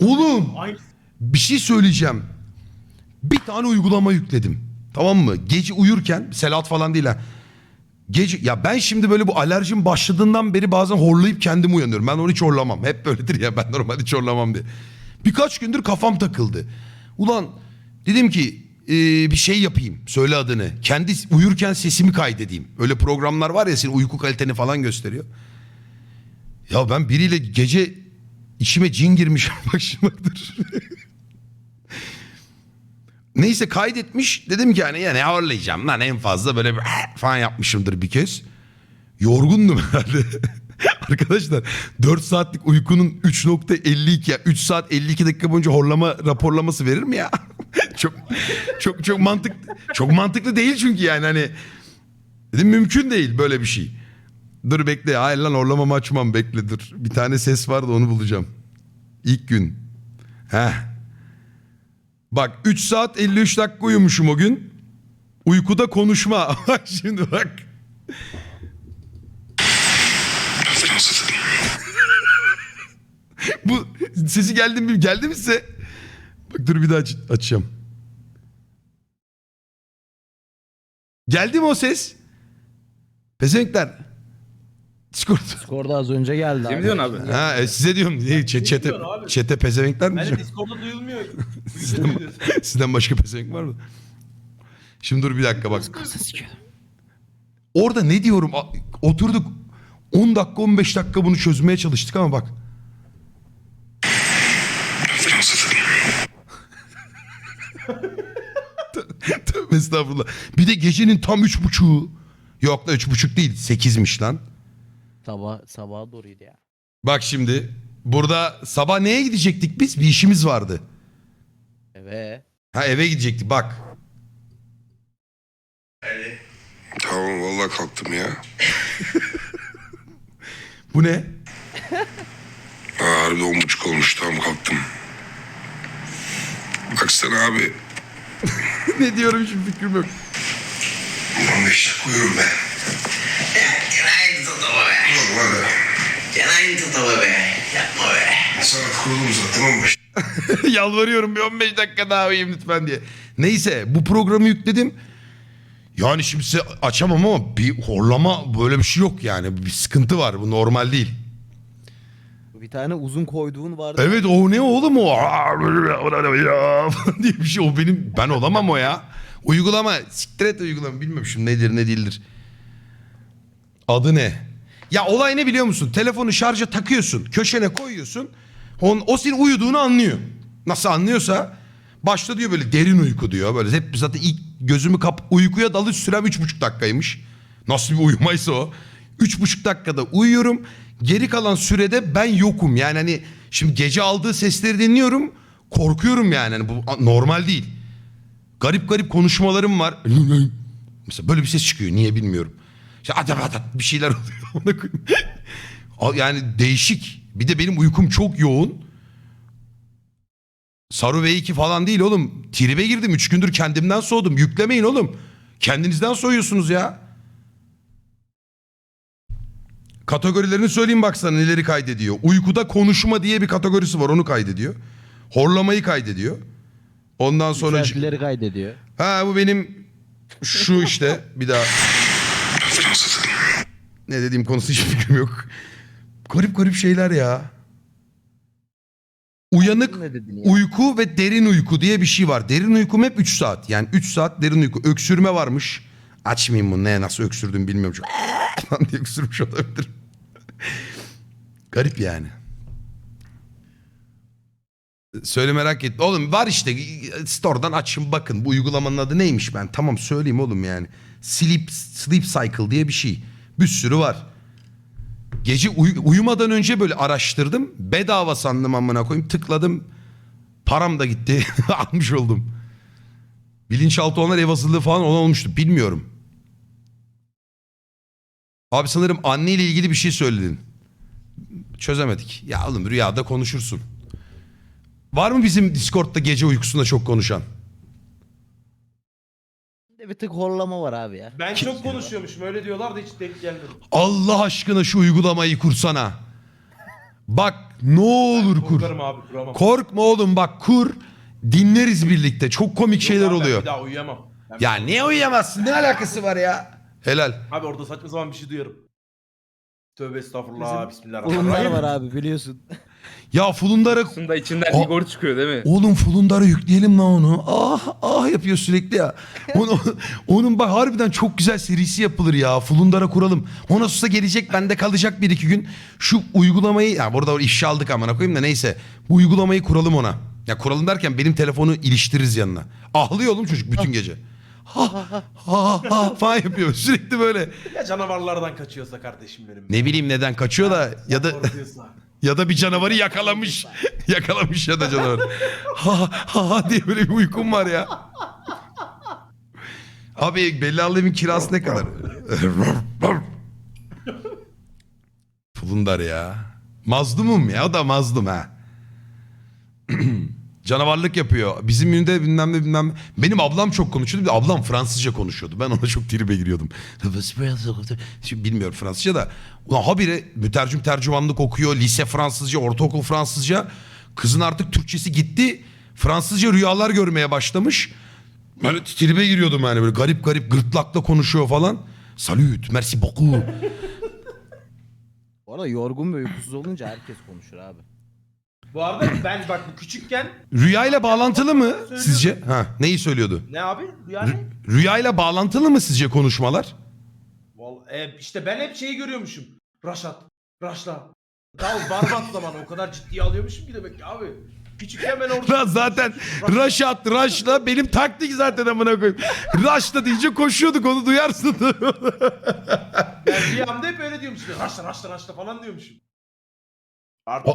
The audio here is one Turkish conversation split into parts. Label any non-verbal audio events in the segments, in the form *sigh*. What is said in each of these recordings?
Oğlum bir şey söyleyeceğim. Bir tane uygulama yükledim. Tamam mı? Gece uyurken Selat falan değil ha. Gece ya ben şimdi böyle bu alerjim başladığından beri bazen horlayıp kendim uyanıyorum. Ben onu hiç horlamam. Hep böyledir ya ben normalde hiç horlamam diye. Birkaç gündür kafam takıldı. Ulan dedim ki e, bir şey yapayım. Söyle adını. Kendi uyurken sesimi kaydedeyim. Öyle programlar var ya senin uyku kaliteni falan gösteriyor. Ya ben biriyle gece içime cin girmiş *laughs* başımadır. Neyse kaydetmiş. Dedim ki hani ya ne ağırlayacağım lan en fazla böyle bir *laughs* falan yapmışımdır bir kez. Yorgundum *laughs* herhalde. Arkadaşlar 4 saatlik uykunun 3.52 ya 3 saat 52 dakika boyunca horlama raporlaması verir mi ya? çok çok çok mantık çok mantıklı değil çünkü yani hani dedim mümkün değil böyle bir şey. Dur bekle hayır lan horlamamı açmam bekle dur. Bir tane ses vardı onu bulacağım. İlk gün. Heh. Bak 3 saat 53 dakika uyumuşum o gün. Uykuda konuşma. *laughs* Şimdi bak. Bu sesi geldi mi? Geldi mi size? Bak dur bir daha aç- açacağım. Geldi mi o ses? Pezevenkler. Discord. Skorda az önce geldi Kim abi. diyorsun abi? Ha e, size diyorum. Niye? Çete, çete, abi? çete pezevenkler mi Yani diyeceğim? Discord'da duyulmuyor. *laughs* Sizden, sizden başka pezevenk var mı? Şimdi dur bir dakika bak. Orada ne diyorum? A- Oturduk 10 dakika 15 dakika bunu çözmeye çalıştık ama bak. Tö- Tövbe estağfurullah. Bir de gecenin tam üç buçuğu. Yok da üç buçuk değil. Sekizmiş lan. Sabah, sabaha doğruydu ya. Bak şimdi. Burada sabah neye gidecektik biz? Bir işimiz vardı. Evet. Ha eve gidecektik bak. Tamam vallahi kalktım ya. *laughs* Bu ne? *laughs* Ha, harbi on buçuk olmuş tam kalktım. Baksana abi. *laughs* ne diyorum şimdi fikrim yok. 15 dakika uyurum ben. Toto be. Günaydın Toto be. Yapma be. Sana kurulum zaten 15 *laughs* Yalvarıyorum bir 15 dakika daha uyuyayım lütfen diye. Neyse bu programı yükledim. Yani şimdi size açamam ama bir horlama böyle bir şey yok yani. Bir sıkıntı var bu normal değil. Bir tane uzun koyduğun vardı. Evet o ne oğlum o *laughs* diye bir şey o benim ben olamam o ya. Uygulama siktir et uygulama bilmiyorum şu nedir ne değildir. Adı ne? Ya olay ne biliyor musun? Telefonu şarja takıyorsun köşene koyuyorsun. On, o senin uyuduğunu anlıyor. Nasıl anlıyorsa başta diyor böyle derin uyku diyor. Böyle hep zaten ilk gözümü kap uykuya dalış sürem üç buçuk dakikaymış. Nasıl bir uyumaysa o. Üç buçuk dakikada uyuyorum. Geri kalan sürede ben yokum. Yani hani şimdi gece aldığı sesleri dinliyorum. Korkuyorum yani. Hani bu normal değil. Garip garip konuşmalarım var. Mesela böyle bir ses çıkıyor. Niye bilmiyorum. İşte adat adat bir şeyler oluyor. *laughs* Yani değişik. Bir de benim uykum çok yoğun. Saru V2 falan değil oğlum. Tribe girdim. Üç gündür kendimden soğudum. Yüklemeyin oğlum. Kendinizden soğuyorsunuz ya. Kategorilerini söyleyeyim bak sana neleri kaydediyor. Uykuda konuşma diye bir kategorisi var onu kaydediyor. Horlamayı kaydediyor. Ondan sonra... Selfie'leri kaydediyor. Ha bu benim şu işte bir daha. Ne dediğim konusu hiç fikrim yok. Garip garip şeyler ya. Uyanık Ne dedin ya? uyku ve derin uyku diye bir şey var. Derin uykum hep 3 saat. Yani 3 saat derin uyku. Öksürme varmış. Açmayayım bunu. Ne nasıl öksürdüm bilmiyorum. Çok *laughs* falan diye öksürmüş olabilirim. Garip yani. Söyle merak etme. Oğlum var işte store'dan açın bakın. Bu uygulamanın adı neymiş ben? Tamam söyleyeyim oğlum yani. Sleep, sleep cycle diye bir şey. Bir sürü var. Gece uy- uyumadan önce böyle araştırdım. Bedava sandım amına koyayım. Tıkladım. Param da gitti. *laughs* Almış oldum. Bilinçaltı onlar ev hazırlığı falan olan olmuştu. Bilmiyorum. Abi sanırım anneyle ilgili bir şey söyledin. Çözemedik. Ya oğlum rüyada konuşursun. Var mı bizim Discord'da gece uykusunda çok konuşan? Bir de bir tık horlama var abi ya. Ben çok konuşuyormuşum öyle diyorlar da hiç denk gelmedim. Allah aşkına şu uygulamayı kursana. Bak Ne olur kur. Korkarım abi kuramam. Korkma oğlum bak kur. Dinleriz birlikte. Çok komik Yok şeyler abi, ben oluyor. Bir daha uyuyamam. Ben- Ya niye uyuyamazsın? Ne alakası var ya? Helal. Abi orada saçma zaman bir şey duyarım. Tövbe estağfurullah. Bunlar Bismillahirrahmanirrahim. var abi biliyorsun. Ya Fulundar'a... Aslında içinden O- Igor çıkıyor değil mi? Oğlum Fulundar'a yükleyelim lan onu. Ah ah yapıyor sürekli ya. *laughs* Onu, onun bak harbiden çok güzel serisi yapılır ya. Fulundar'a kuralım. Ona susa gelecek bende kalacak bir iki gün. Şu uygulamayı ya burada ifşa aldık amına koyayım da neyse. Bu uygulamayı kuralım ona. Ya kuralım derken benim telefonu iliştiririz yanına. Ahlıyor oğlum çocuk bütün gece. Ha ha ha ha falan yapıyor sürekli böyle. Ya canavarlardan kaçıyorsa kardeşim benim. Ne bileyim neden kaçıyor da ya da Korkuyorsa. Ya da bir canavarı yakalamış. *laughs* yakalamış ya da canavar. ha ha ha diye böyle bir uykum var ya. Abi Belli evin kirası ne kadar? Fulundar ya. Mazlumum ya o da mazlum ha. *clears throat* Canavarlık yapıyor. Bizim ünde bilmem ne bilmem. Benim ablam çok konuşuyordu. Bir ablam Fransızca konuşuyordu. Ben ona *laughs* çok tribe giriyordum. Şimdi bilmiyorum Fransızca da. Ulan habire mütercim tercümanlık okuyor. Lise Fransızca, ortaokul Fransızca. Kızın artık Türkçesi gitti. Fransızca rüyalar görmeye başlamış. Böyle tribe giriyordum yani böyle garip garip gırtlakla konuşuyor falan. Salut, merci beaucoup. Bu arada yorgun ve uykusuz olunca herkes konuşur abi. Bu arada ben bak bu küçükken Rüyayla bağlantılı mı sizce? Ha, neyi söylüyordu? ne abi? Yani Rüyayla bağlantılı mı sizce konuşmalar? Vallahi, e, işte ben hep şeyi görüyormuşum. Raşat, Raşla. Daha barbat zamanı o kadar ciddiye alıyormuşum ki demek ki abi. Küçükken ben orada... Lan zaten Raşat, Raşla benim taktik zaten amına koyayım. Raşla deyince koşuyorduk onu duyarsın. Ben rüyamda hep öyle diyormuşum. Raşla, Raşla, Raşla falan diyormuşum. Artık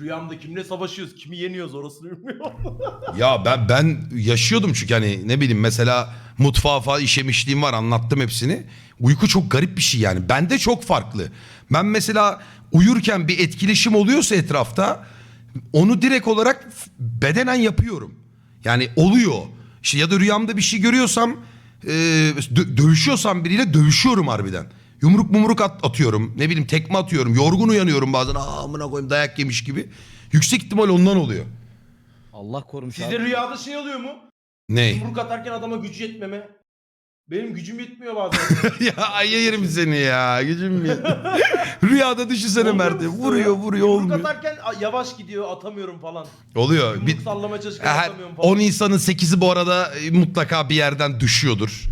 rüyamda kimle savaşıyoruz, kimi yeniyoruz orasını bilmiyorum. *laughs* ya ben ben yaşıyordum çünkü hani ne bileyim mesela mutfağa falan işemişliğim var anlattım hepsini. Uyku çok garip bir şey yani. Bende çok farklı. Ben mesela uyurken bir etkileşim oluyorsa etrafta onu direkt olarak bedenen yapıyorum. Yani oluyor. İşte ya da rüyamda bir şey görüyorsam e, dö- dövüşüyorsam biriyle dövüşüyorum harbiden. Yumruk mumruk at- atıyorum. Ne bileyim tekme atıyorum. Yorgun uyanıyorum bazen. Aa amına koyayım dayak yemiş gibi. Yüksek ihtimal ondan oluyor. Allah korumuş Sizde abi. rüyada şey oluyor mu? Ney? Yumruk atarken adama gücü yetmeme. Benim gücüm yetmiyor bazen. *laughs* ya ay yerim seni ya. Gücüm ya. *laughs* Rüyada düşünsene Olmuyor Mert'e. musun Vuruyor ya? vuruyor Yumruk olmuyor. atarken a, yavaş gidiyor atamıyorum falan. Oluyor. Yumruk Bir, sallamaya çalışırken her, atamıyorum falan. 10 insanın 8'i bu arada e, mutlaka bir yerden düşüyordur.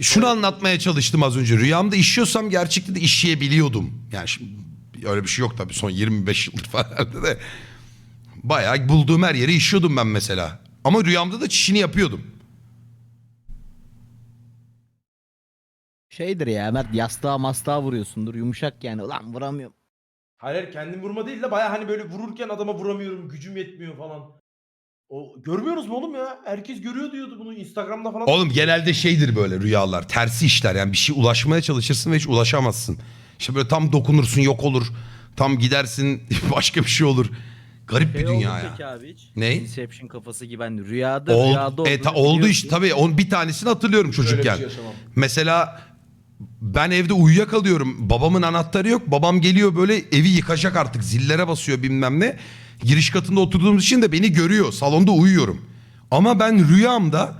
Şunu anlatmaya çalıştım az önce. Rüyamda işiyorsam gerçekten de işleyebiliyordum. Yani şimdi öyle bir şey yok tabii son 25 yıldır falan *laughs* herhalde de. Bayağı bulduğum her yere işiyordum ben mesela. Ama rüyamda da çişini yapıyordum. Şeydir ya Mert yastığa mastığa vuruyorsundur yumuşak yani. Ulan vuramıyorum. Hayır hayır, kendim vurma değil de baya hani böyle vururken adama vuramıyorum gücüm yetmiyor falan. O görmüyoruz mu oğlum ya? Herkes görüyor diyordu bunu Instagram'da falan. Oğlum genelde şeydir böyle rüyalar. Tersi işler yani bir şey ulaşmaya çalışırsın ve hiç ulaşamazsın. İşte böyle tam dokunursun yok olur. Tam gidersin *laughs* başka bir şey olur. Garip bir Şey dünya oldu ya. peki abi hiç? Ne? Inception kafası gibi hani rüyada Ol, rüyada e, ta- olduğunu oldu biliyorsun. işte tabii on, bir tanesini hatırlıyorum çocukken. şey yaşamam. Mesela ben evde uyuyakalıyorum. Babamın anahtarı yok. Babam geliyor böyle evi yıkacak artık. Zillere basıyor bilmem ne. Giriş katında oturduğumuz için de beni görüyor. Salonda uyuyorum. Ama ben rüyamda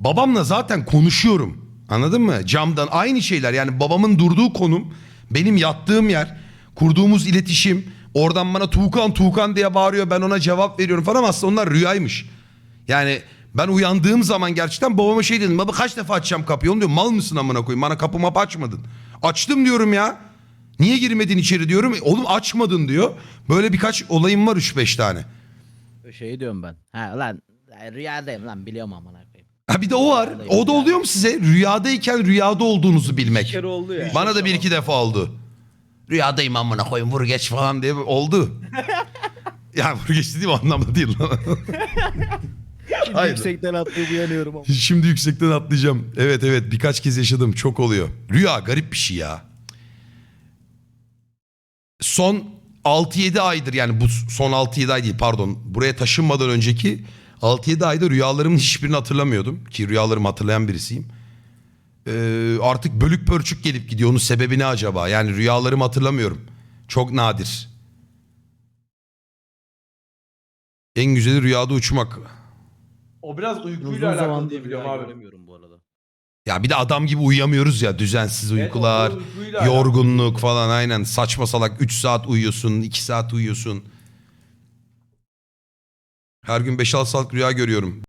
babamla zaten konuşuyorum. Anladın mı? Camdan aynı şeyler. Yani babamın durduğu konum, benim yattığım yer, kurduğumuz iletişim. Oradan bana Tuğkan Tuğkan diye bağırıyor. Ben ona cevap veriyorum falan. Aslında onlar rüyaymış. Yani ben uyandığım zaman gerçekten babama şey dedim. Baba kaç defa açacağım kapıyı? Oğlum diyor mal mısın amına koyayım? Bana kapımı açmadın. Açtım diyorum ya. Niye girmedin içeri diyorum. "E, Oğlum açmadın diyor. Böyle birkaç olayım var 3-5 tane. Şey diyorum ben. Ha lan rüyadayım lan biliyorum amına koyayım. Ha bir de o var. O da oluyor mu size? Rüyadayken rüyada olduğunuzu bilmek. kere oldu ya. Bana da bir iki defa oldu. Rüyadayım amına koyayım vur geç falan diye oldu. *laughs* ya vur geç dediğim anlamda değil lan. Hayır. Yüksekten atlayıp uyanıyorum ama. Şimdi yüksekten atlayacağım. Evet evet birkaç kez yaşadım. Çok oluyor. Rüya garip bir şey ya. Son 6-7 aydır yani bu son 6-7 ay değil pardon. Buraya taşınmadan önceki 6-7 ayda rüyalarımın hiçbirini hatırlamıyordum. Ki rüyalarımı hatırlayan birisiyim. Ee, artık bölük pörçük gelip gidiyor. Onun sebebi ne acaba? Yani rüyalarımı hatırlamıyorum. Çok nadir. En güzeli rüyada uçmak. O biraz uykuyla alakalı diye biliyorum abi. göremiyorum bu arada. Ya bir de adam gibi uyuyamıyoruz ya. Düzensiz uykular, o uykuyla yorgunluk falan aynen. Saçma salak 3 saat uyuyorsun, 2 saat uyuyorsun. Her gün 5-6 saat rüya görüyorum.